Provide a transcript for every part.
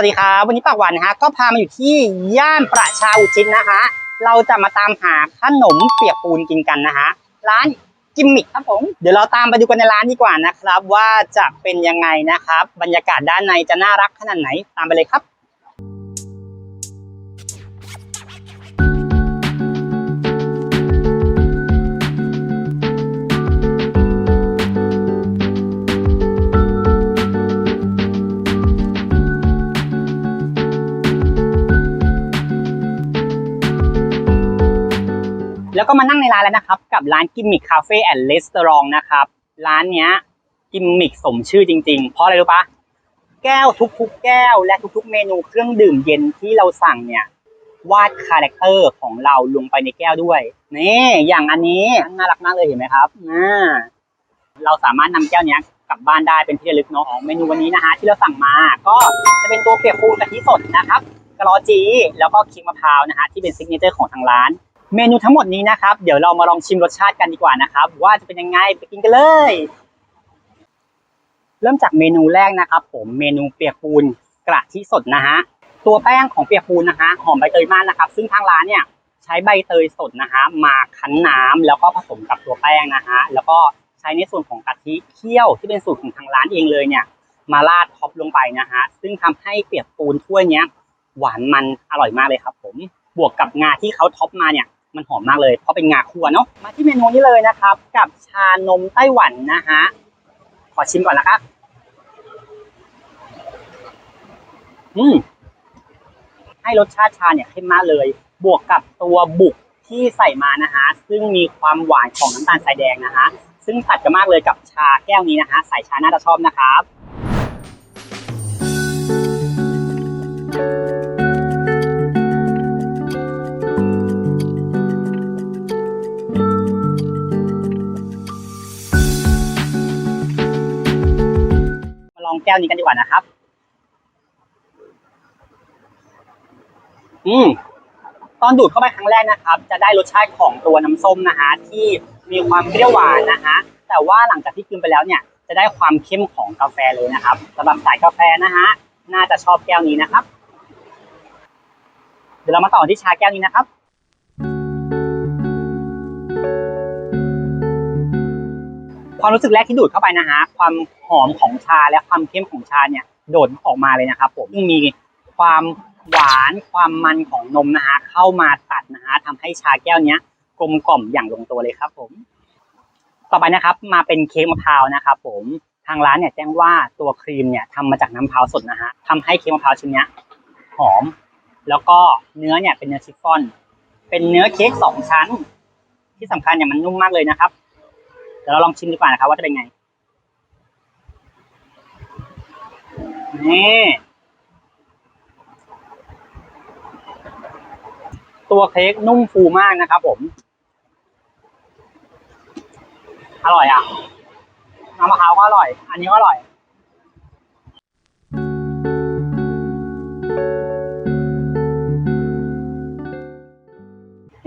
วัสดีครับ วันนี้ปากหวานนะฮะก็พามาอยู่ที่ย่านประชาอุทิศนะคะ เราจะมาตามหาขนมเปียกปูนกินกันนะฮะร้านกิมมิคครับผมเดี๋ยวเราตามไปดูกันในร้านดีกว่านะครับ ว่าจะเป็นยังไงนะครับ บรรยากาศด้านในจะน่ารักขนาดไหนตามไปเลยครับ ก็มานั่งในร้านแล้วนะครับ กับร้านกิมมิคคาเฟ่แอนด์รีสอร์ทนะครับ ร้านเนี้ยกิมมิคสมชื่อจริง ๆ เพราะอะไรรู้ปะแก้วทุกๆ แก้วและทุกๆ เมนูเครื่องดื่มเย็นที่เราสั่งเนี่ยวาดคาแรคเตอร์ของเราลงไปในแก้วด้วยนี่อย่างอันนี้น่ารักมากเลยเห็นไหมครับอ่าเราสามารถนำแก้วนี้กลับบ้านได้เป็นที่ระลึกเนาะของเมนูวันนี้นะฮะที่เราสั่งมาก็จะเป็นตัวเปียกปูนกะทิสดนะครับกะลอจี แล้วก็ครีมมะพร้าวนะฮะที่เป็นซิกเนเจอร์ของทางร้าน เมนูทั้งหมดนี้นะครับ เดี๋ยวเรามาลองชิมรสชาติกันดีกว่านะครับ ว่าจะเป็นยังไงไปกินกันเลย เริ่มจากเมนูแรกนะครับ ผมเมนูเปียกปูนกระทิสดนะฮะตัวแป้งของเปียกปูนนะฮะหอมใบเตยมากนะครับ ซึ่งทางร้านเนี่ยใช้ใบเตยสดนะฮะมาคั้นน้ำแล้วก็ผสมกับตัวแป้งนะฮะแล้วก็ใช้ในส่วนของกะทิเคี่ยวที่เป็นสูตรของทางร้านเองเลยเนี่ย มาราดท็อปลงไปนะฮะซึ่งทำให้เปียกปูนถ้วยเนี้ยหวานมันอร่อยมากเลยครับ ผมบวกกับงาที่เขาท็อปมาเนี่ย มันหอมมากเลยเพราะเป็นงาคั่วเนาะมาที่เมนูนี้เลยนะครับ กับชานมไต้หวันนะฮะขอชิมก่อนนะครับอืมให้รสชาติชาเนี่ยเข้มมากเลย บวกกับตัวบุกที่ใส่มานะฮะซึ่งมีความหวานของน้ำตาลทรายแดงนะฮะซึ่งตัดกันมากเลยกับชาแก้วนี้นะฮะสายชาน่าจะชอบนะครับ แก้วนี้กันดีกว่านะครับ อืมตอนดูดเข้าไปครั้งแรกนะครับ จะได้รสชาติของตัวน้ำส้มนะฮะที่มีความเปรี้ยวหวานนะฮะแต่ว่าหลังจากที่กินไปแล้วเนี่ย จะได้ความเข้มของกาแฟเลยนะครับสำหรับสายกาแฟนะฮะน่าจะชอบแก้วนี้นะครับ เดี๋ยวเรามาต่อที่ชาแก้วนี้นะครับ ความรู้สึกแรกที่ดูดเข้าไปนะฮะความหอมของชาและความเข้มของชาเนี่ยโดดออกมาเลยนะครับ ผมซึ่งมีความหวานความมันของนมนะฮะเข้ามาตัดนะฮะทำให้ชาแก้วเนี้ยกลมกล่อมอย่างลงตัวเลยครับผม ต่อไปนะครับ มาเป็นเค้กมะพร้าวนะครับผมทางร้านเนี่ยแจ้งว่าตัวครีมเนี่ยทำมาจากน้ำมะพร้าวสดนะฮะทำให้เค้กมะพร้าวชิ้นเนี้ยหอม แล้วก็เนื้อเนี่ยเป็นเนื้อชิฟฟ่อน เป็นเนื้อเค้กสองชั้น ที่สำคัญเนี่ยมันนุ่มมากเลยนะครับ เดี๋ยวเราลองชิมดีกว่านะครับว่าจะเป็นไง นี่ ตัวเค้กนุ่มฟูมากนะครับผม อร่อยอะน้ำมะพร้าวก็อร่อย อันนี้ก็อร่อย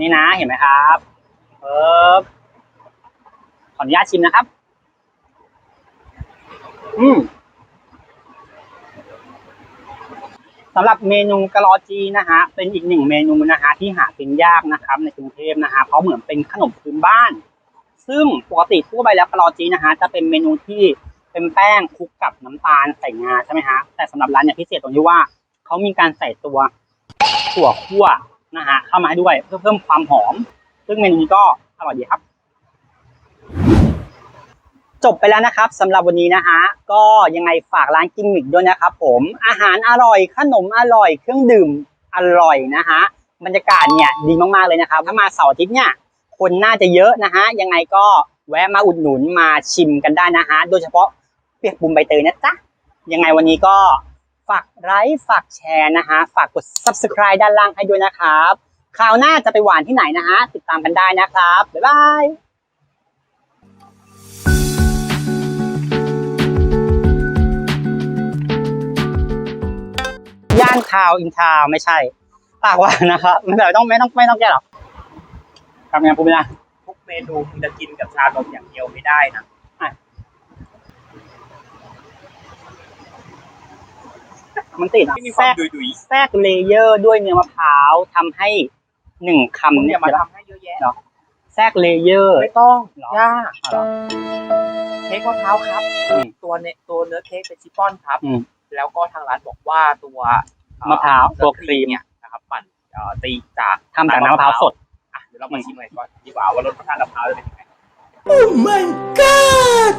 นี่นะเห็นไหมครับเออ ขออนุญาตชิมนะครับ อืมสำหรับเมนูกะลอจีนะฮะเป็นอีกหนึ่งเมนูนะฮะที่หากินยากนะครับ ในกรุงเทพนะฮะเพราะเหมือนเป็นขนมพื้นบ้าน ซึ่งปกติทั่วไปแล้วกะลอจีนะฮะจะเป็นเมนูที่เป็นแป้งคลุกกับน้ำตาลใส่งาใช่ไหมฮะแต่สำหรับร้านเนี่ยพิเศษตรงที่ว่าเขามีการใส่ตัวถั่วคั่วนะฮะเข้ามาด้วยเพื่อเพิ่มความหอม ซึ่งเมนูนี้ก็อร่อยดีครับ จบไปแล้วนะครับสำหรับวันนี้นะฮะก็ยังไงฝากร้านกิมมิกด้วยนะครับผมอาหารอร่อยขนมอร่อย เครื่องดื่มอร่อยนะฮะบรรยากาศเนี่ยดีมากๆเลยนะครับ ถ้ามาเสาร์อาทิตย์เนี่ยคนน่าจะเยอะนะฮะยังไงก็แวะมาอุดหนุนมาชิมกันได้นะฮะโดยเฉพาะเปียกบุมใบเตยนะจ๊ะยังไงวันนี้ก็ฝากไลค์ฝากแชร์นะฮะฝากกด subscribe ด้านล่างให้ด้วยนะครับคราวหน้าจะไปหวานที่ไหนนะฮะติดตามกันได้นะครับบ๊ายบาย ย่านทาวน์อินทาวน์ไม่ใช่ ปากหวานนะครับไม่เป็นไรต้องไม่ต้องไม่ต้องแก้หรอกทำงานปุ๊บนะทุกเมนูคุณจะกินกับชานมอย่างเดียวไม่ได้นะมันติดอะที่มีคแทรวามกดุยแทรกเลเยอร์ด้วยเนื้อมะพร้าวทำให้หนึ่งๆคำคุณอเนี่ยย่ามาทำให้เยอะแยะแทรกเลเยอร์ไม่ต้องเหรอยากเหรอเค้กมะพร้าวครับอืมตัวเนตัวเนื้อเค้กเป็นชิฟฟ่อนครับอืมแล้วก็ทางร้านบอกว่าตัวเอ่อ มะพร้าวเนื้อตัวครีมเนี่ยนะครับปั่นเอ่อตีจากทำจากน้ำมะพร้าวสดอะเดี๋ยวเรามาชิมกันก่อนดีกว่าว่ารสชาติมะพร้าวจะเป็นยังไง Oh my god!